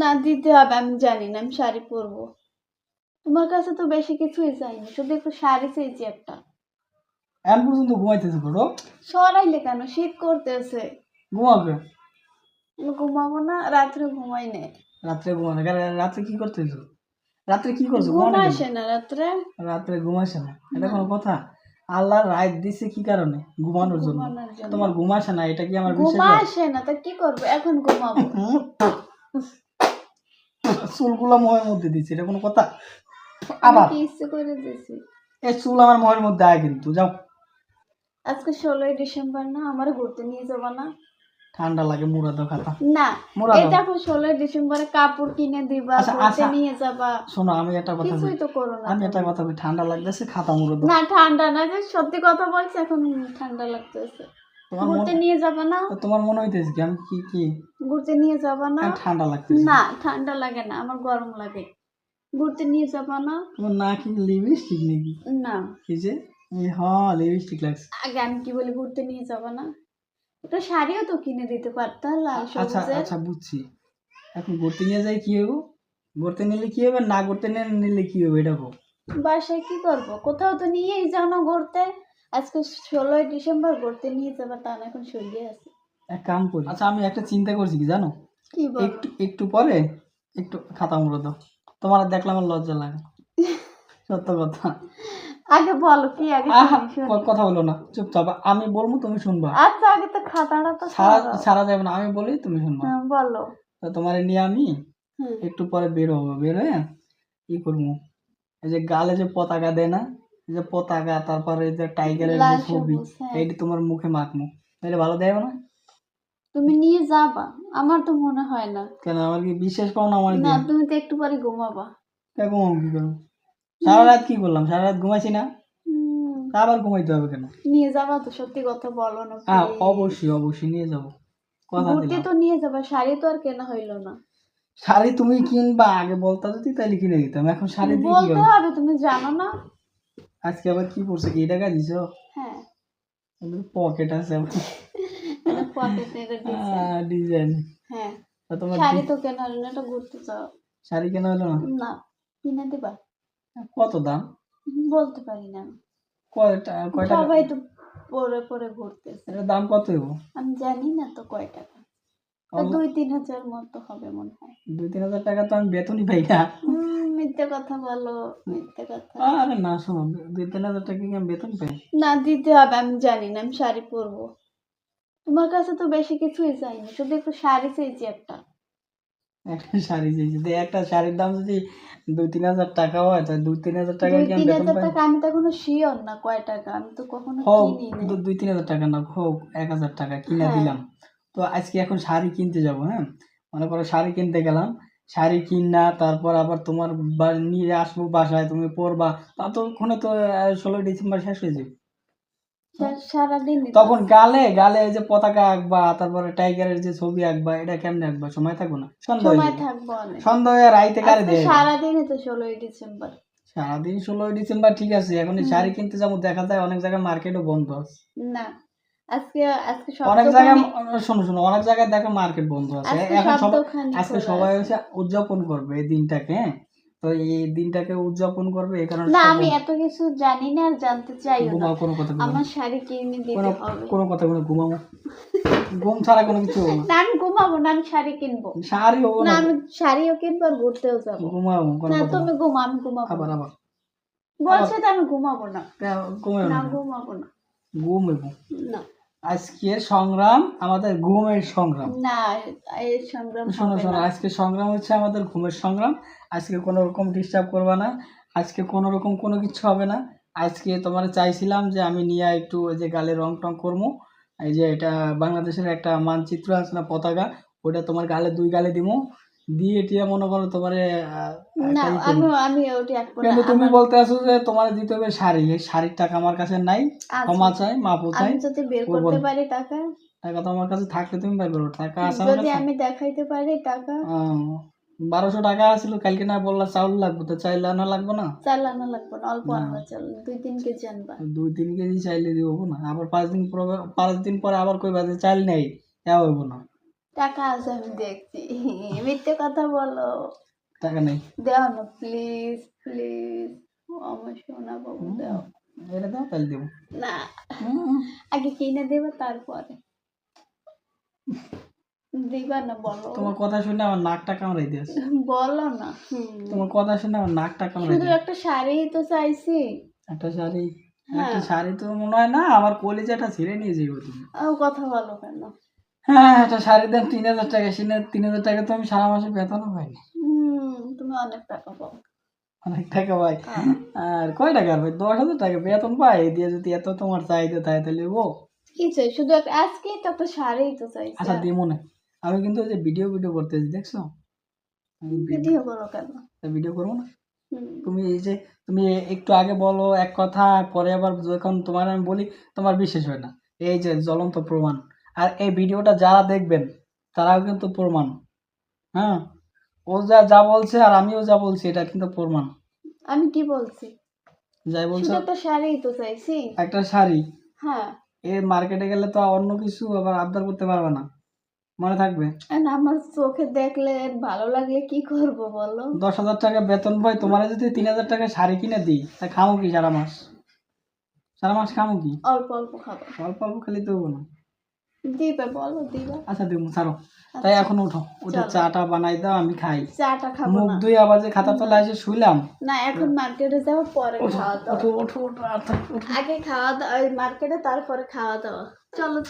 না দিতে হবে আমি জানি না আমি শাড়ি পরবো। তোমার কাছে তো বেশি কিছুই চাইনি শুধু একটু শাড়ি চেয়েছি একটা। এখন পর্যন্ত ঘুমাইতেছে করো সরাইলে কেন? শীত করতেছে। ঘুমাবে? আমি ঘুমাবো না রাত্রে ঘুমাই নে রাত্রে রাত্রে কি করতেছো রাত্রে কি করছ? ঘুম আসে না রাত্রে। রাত্রে ঘুমাসে না। এটা কোনো কথা? আল্লাহ রাত দিছে কি কারণে? ঘুমানোর জন্য। তোমার ঘুম আসে না এটা কি আমার ঘুম আসে না তা কি করব? এখন ঘুমাবো? চুলগুলো মোহের মধ্যে এটা কোনো কথা? আবার? ইচ্ছে করে দিছি এই চুল আমার মোহের মধ্যে আয় কিন্তু যাও। আজকে ষোলোই ডিসেম্বর না আমার ঘুরতে নিয়ে যাব না। ঠান্ডা লাগে মুড়া দাও খাতা। না এই। দেখো ষোলোই ডিসেম্বরে কাপড় কিনে দিবা আচ্ছা, ঘুরতে আচ্ছা। নিয়ে যাবা। শোনো আমি একটা কথা কিছুই তো করো না। আমি একটা কথা বলি ঠান্ডা লাগতেছে খাতা মুড়ে দাও। না ঠান্ডা না যে সত্যি কথা বলছি এখন ঠান্ডা লাগতেছে। তোমার ঘুরতে নিয়ে যাবা না? তোমার মনে হইতেছে কি আমি কি কি? ঘুরতে নিয়ে যাবা না? ঠান্ডা লাগতেছে। না ঠান্ডা লাগে না আমার গরম লাগে। ঘুরতে নিয়ে যাবা না? তোমার না কি লিপস্টিক নাকি? না। কি যে? হ্যাঁ লিপস্টিক লাগছে। আগে আমি কি বলি ঘুরতে নিয়ে যাবা না? একটা শাড়িও তো কিনে দিতে পারতা লাল আচ্ছা আচ্ছা বুঝছি। এখন ঘুরতে নিয়ে যাই কি হবে ঘুরতে নিলে কি হবে? না ঘুরতে নিয়ে নিলে কি হবে? এটা। বাসায় কি করব? কোথাও তো নিয়েই যাও না ঘুরতে। আজকে ষোলোই ডিসেম্বর ঘুরতে নিয়ে যাবা তা না এখন সরিয়ে আছে। এক কাম করি। আচ্ছা আমি একটা চিন্তা করছি কি জানো? কি বল? একটু একটু পরে একটু খাতা মুড়ে দাও। তোমার আর দেখলে আমার লজ্জা লাগে সত্য কথা। আগে বলো কি আগে কথা বলো না চুপচাপ আমি বলব তুমি শুনবা। আচ্ছা আগে তো খাতাটা তো সারা সারা যাবে না আমি বলি তুমি শুনবা। হ্যাঁ, বলো। তো তোমার নিয়ে আমি একটু পরে বের হব বের হয়ে ই করব। এই যে গালে যে পতাকা দেয় না যে পতাকা তারপরে যে টাইগারের যে ছবি হ্যাঁ। এইটি তোমার মুখে মাখমু। তাহলে ভালো দেবে না? তুমি নিয়ে যাবা আমার তো মনে হয় না। কেন আমার কি বিশ্বাস পাও না আমার না তুমি তো একটু পরে ঘুমাবা। কেমন কি করব সারা রাত কি করলাম? সারা রাত ঘুমাইছি না। আবার ঘুমাইতে হবে কেন? নিয়ে যাবা তো সত্যি কথা বলো না হ্যাঁ অবশ্যই অবশ্যই নিয়ে যাব। কথা ঘুরতে তো নিয়ে যাবা শাড়ি তো আর কেনা হইল না। শাড়ি তুমি কিনবা আগে বলতা যদি তাহলে কিনে দিতাম। এখন শাড়ি দিয়ে বলতে হবে তুমি জানো না? আজকে আবার কি পড়ছে? কি টাকা দিছ? হ্যাঁ। পকেট আছে ডিজাইন হ্যাঁ। তোমার শাড়ি তো কেনা হলো না এটা ঘুরতে চাও শাড়ি কেনা হলো না? না কিনে দিবা? কত দাম? বলতে পারি না আমি। কয়টা কয় টাকা সবাই তো পরে পরে ঘুরতেছে। এটার দাম কত হইব? আমি জানি না তো কয় টাকা। দুই তিন হাজার মতো হবে মনে হয়। দুই তিন হাজার টাকা তো আমি বেতনই পাই না। মিথ্যে কথা বলো মিথ্যে কথা। আরে না শোনো দুই তিন হাজার টাকা কি আমি বেতন পাই? না দিতে হবে আমি জানি না আমি শাড়ি পরবো। তোমার কাছে তো বেশি কিছুই চাইনি শুধু একটু শাড়ি চেয়েছি একটা। একটা শাড়ি চাইছি। তো একটা শাড়ির দাম যদি দুই তিন হাজার টাকা হয় তাহলে দুই তিন হাজার টাকা কি আমি বেতন পাই? টাকা আমি তো এখনও শিওর না কয় টাকা আমি তো কখনো কিনি না দুই তিন হাজার টাকা না হোক এক হাজার টাকা কিনে হ্যাঁ। দিলাম। তো আজকে এখন শাড়ি কিনতে যাব হ্যাঁ? মনে করো শাড়ি কিনতে গেলাম শাড়ি কিনা তারপর আবার তোমার নিয়ে আসব বাসায় তুমি পরবা ততক্ষণে তো ষোলোই ডিসেম্বর শেষ হয়ে যাবে। তখন গালে গালে যে পতাকা আঁকবা তারপরে টাইগারের যে ছবি আঁকবা এটা কেমনে আঁকবা? সময় থাকব না? সন্ধ্যা। থাকব রাইতে কারে দেয় সারাদিনই তো ষোলোই ডিসেম্বর। সারাদিন ষোলোই ডিসেম্বর ঠিক আছে এখন শাড়ি কিনতে যাব দেখা যায় অনেক জায়গায় মার্কেটও বন্ধ আছে। না। আজকে আজকে অনেক জায়গায় শোনো শোনো অনেক জায়গায় দেখো মার্কেট বন্ধ আছে। এখন সব আজকে সবাই আছে। উদযাপন করবে এই দিনটাকে তো এই দিনটাকে উদযাপন করবে এই কারণে না আমি এত কিছু জানি না আর জানতে চাইও না। কোনো কথা আমার শাড়ি কিনে দিতে হবে। কোনো কথা কোনো ঘুমাবো ঘুম ছাড়া কোনো কিছু হবে না। না আমি ঘুমাবো না আমি শাড়ি কিনবো। শাড়ি হব না আমি শাড়িও কিনবো আর ঘুরতেও যাব। ঘুমাবো না তুমি ঘুমা আমি ঘুমাবো আবার আবার। বলছে তো আমি ঘুমাবো না। ঘুমাবো না না। ঘুমাবো না। ঘুমাবো না। আজকে সংগ্রাম আমাদের ঘুমের সংগ্রাম। না এই সংগ্রাম শোনো শোনো আজকে সংগ্রাম হচ্ছে আমাদের ঘুমের সংগ্রাম। আজকে কোনো রকম ডিস্টার্ব করবে না। আজকে কোনো রকম কোনো কিছু হবে না। আজকে তোমার চাইছিলাম যে আমি নিয়ে একটু ওই যে গালে রং টং করব এই যে এটা বাংলাদেশের একটা মানচিত্র আছে না পতাকা। ওটা তোমার গালে দুই গালে দিবো দিয়ে টিয়া মনে করো তোমার না আমি আমি ওটি আঁকবো কিন্তু তুমি বলতে আসো যে তোমার দিতে হবে শাড়ি। এই শাড়ির টাকা আমার কাছে নাই ক্ষমা চাই মাপও চাই। আমি যদি বের করতে পারি টাকা? টাকা তো আমার কাছে থাকলে তুমি বের করো টাকা আছে যদি আমি দেখাইতে পারি টাকা? বারোশো টাকা আছিল কালকে না বললা চাউল লাগবে তো চাইলে আনা লাগবে না? চালানো লাগবে না অল্প। আনবা চাল দুই তিন কেজি আনবা। দুই তিন কেজি চাইলে দিব না আবার পাঁচ দিন পরে পাঁচ দিন পরে আবার কই বাজে চাল নেই এও হইব না। টাকা আছে আমি দেখছি। মিথ্যে কথা বলো। টাকা নেই। দেও না প্লিজ প্লিজ আমার সোনা বাবু দেও। এটা দাও তাহলে দেবো। না। আগে কিনে দেবে তারপরে। দিবা না বলো। তোমার কথা শুনে আমার নাকটা কামড়াই দিয়েছে। বলো না। তোমার কথা শুনে আমার নাকটা কামড়াই শুধু একটা শাড়ি তো চাইছি। একটা শাড়ি? হ্যাঁ। একটা শাড়ি তো মনে হয় না আমার কলিজাটা ছিঁড়ে নিয়ে যাব তুমি। কথা বলো কেন? হ্যাঁ একটা শাড়ি দেন তিন হাজার টাকা সিনে তিন হাজার টাকা তো আমি সারা মাসে বেতনও পাইনি। তুমি অনেক টাকা পাও। অনেক টাকা পাই। হ্যাঁ। আর কয় টাকা ভাই? দশ হাজার টাকা বেতন পাই। এই দিয়ে যদি এত তোমার চাহিদা থাকে তাহলে ও। কি চাই? শুধু একটা তো একটা শাড়ি তো চাইছি আচ্ছা মনে আমি কিন্তু ওই যে ভিডিও ভিডিও করতেছি দেখছ? ভিডিও করো কেন? ভিডিও করব না? তুমি এই যে তুমি একটু আগে বলো এক কথা পরে আবার যখন তোমার আমি বলি তোমার বিশ্বাস হয় না। এই যে জ্বলন্ত প্রমাণ। আর এই ভিডিওটা যারা দেখবেন তারাও কিন্তু প্রমাণ। হ্যাঁ? ও যা যা বলছে আর আমিও যা বলছি এটা কিন্তু প্রমাণ। আমি কি বলছি? যাই বলছো। একটা শাড়ি তো চাইছি। একটা শাড়ি? হ্যাঁ। এ মার্কেটে গেলে তো অন্য কিছু আবার আবদার করতে পারবে না। মনে থাকবে? আর আমার চোখে দেখলে ভালো লাগলে কি করব বলো? দশ হাজার টাকা বেতন পাই তোমার যদি তিন হাজার টাকা শাড়ি কিনে দিই তা খামো কি সারা মাস? সারা মাস খামো কি? অল্প অল্প খাব। অল্প অল্প খেলে দেবো না। দিবে বলো দিবা। আচ্ছা দেবো ছাড়ো। তাই এখন উঠো। ওটা। চাটা বানাই দাও আমি খাই। চাটা খাব মুখ ধুই আবার যে খাতা তলায় এসে শুইলাম। না এখন মার্কেটে যাব পরে খাওয়া দাওয়া। ওঠো ওঠো ওঠো আচ্ছা, আগে খাওয়া দাওয়া মার্কেটে তারপরে খাওয়া দাওয়া। চলো।